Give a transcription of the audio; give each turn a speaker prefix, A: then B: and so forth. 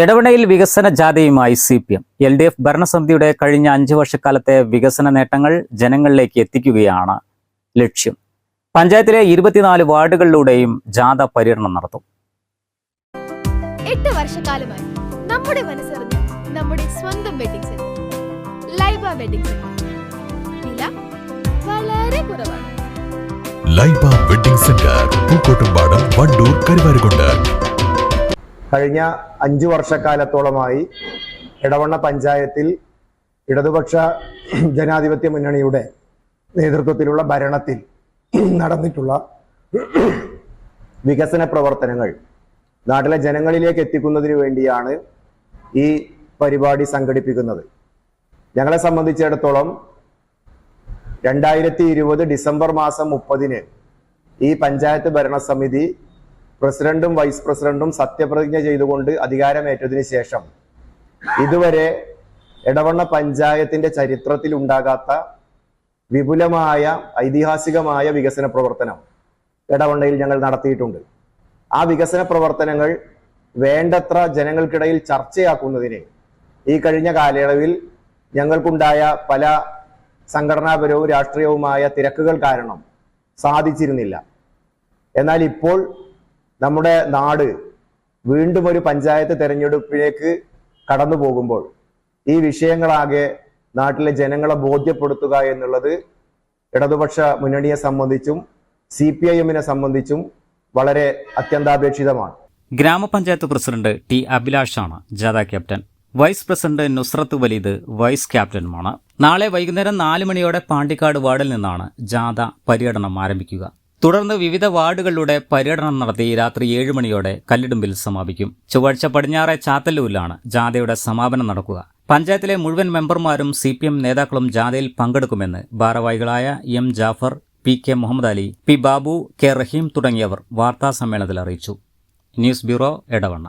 A: എടവണയിൽ വികസന ജാഥയുമായി C P M. L D F ഭരണസമിതിയുടെ കഴിഞ്ഞ അഞ്ചു വർഷക്കാലത്തെ വികസന നേട്ടങ്ങൾ ജനങ്ങളിലേക്ക് എത്തിക്കുകയാണ് ലക്ഷ്യം. പഞ്ചായത്തിലെ ഇരുപത്തിനാല് വാർഡുകളിലൂടെയും ജാഥ പര്യടനം നടത്തും.
B: എട്ട് വർഷക്കാലമായി നമ്മുടെ മനസ്സറിഞ്ഞ് നമ്മുടെ സ്വന്തം വെഡിങ് ലൈബ വെഡിങ് വില വളരെ കുറവാണ്.
C: Laiba wedding centre Pookkottumpadam Wandoor Karuvarakundu.
D: കഴിഞ്ഞ അഞ്ചു വർഷക്കാലത്തോളമായി ഇടവണ്ണ പഞ്ചായത്തിൽ ഇടതുപക്ഷ ജനാധിപത്യ മുന്നണിയുടെ നേതൃത്വത്തിലുള്ള ഭരണത്തിൽ നടന്നിട്ടുള്ള വികസന പ്രവർത്തനങ്ങൾ നാട്ടിലെ ജനങ്ങളിലേക്ക് എത്തിക്കുന്നതിന് വേണ്ടിയാണ് ഈ പരിപാടി സംഘടിപ്പിക്കുന്നത്. ഞങ്ങളെ സംബന്ധിച്ചിടത്തോളം രണ്ടായിരത്തി ഇരുപത് ഡിസംബർ മാസം മുപ്പതിന് ഈ പഞ്ചായത്ത് ഭരണസമിതി പ്രസിഡന്റും വൈസ് പ്രസിഡന്റും സത്യപ്രതിജ്ഞ ചെയ്തുകൊണ്ട് അധികാരമേറ്റതിന് ശേഷം ഇതുവരെ എടവണ്ണ പഞ്ചായത്തിന്റെ ചരിത്രത്തിൽ ഉണ്ടാകാത്ത വിപുലമായ ഐതിഹാസികമായ വികസന പ്രവർത്തനം എടവണ്ണയിൽ ഞങ്ങൾ നടത്തിയിട്ടുണ്ട്. ആ വികസന പ്രവർത്തനങ്ങൾ വേണ്ടത്ര ജനങ്ങൾക്കിടയിൽ ചർച്ചയാക്കുന്നതിന് ഈ കഴിഞ്ഞ കാലയളവിൽ ഞങ്ങൾക്കുണ്ടായ പല സംഘടനാപരവും രാഷ്ട്രീയവുമായ തിരക്കുകൾ കാരണം സാധിച്ചിരുന്നില്ല. എന്നാൽ ഇപ്പോൾ നമ്മുടെ നാട് വീണ്ടും ഒരു പഞ്ചായത്ത് തെരഞ്ഞെടുപ്പിലേക്ക് കടന്നു പോകുമ്പോൾ ഈ വിഷയങ്ങളാകെ നാട്ടിലെ ജനങ്ങളെ ബോധ്യപ്പെടുത്തുക എന്നുള്ളത് ഇടതുപക്ഷ മുന്നണിയെ സംബന്ധിച്ചും സി പി ഐ എമ്മിനെ സംബന്ധിച്ചും വളരെ അത്യന്താപേക്ഷിതമാണ്.
A: ഗ്രാമപഞ്ചായത്ത് പ്രസിഡന്റ് ടി അഭിലാഷാണ് ജാഥ captain. Vice president Nusrath Waleed vice ക്യാപ്റ്റനുമാണ്. നാളെ വൈകുന്നേരം നാല് മണിയോടെ പാണ്ടിക്കാട് വാർഡിൽ നിന്നാണ് ജാഥ പര്യടനം ആരംഭിക്കുക. തുടർന്ന് വിവിധ വാർഡുകളിലൂടെ പര്യടനം നടത്തി രാത്രി ഏഴ് മണിയോടെ കല്ലിടുമ്പിൽ സമാപിക്കും. ചൊവ്വാഴ്ച പടിഞ്ഞാറെ ചാത്തല്ലൂരിലാണ് ജാഥയുടെ സമാപനം നടക്കുക. പഞ്ചായത്തിലെ മുഴുവൻ മെമ്പർമാരും സി പി എം നേതാക്കളും ജാഥയിൽ പങ്കെടുക്കുമെന്ന് ഭാരവാഹികളായ M Jafar P K Muhammad Ali P Babu K Raheem തുടങ്ങിയവർ വാർത്താ സമ്മേളനത്തിൽ അറിയിച്ചു. News bureau Edavanna.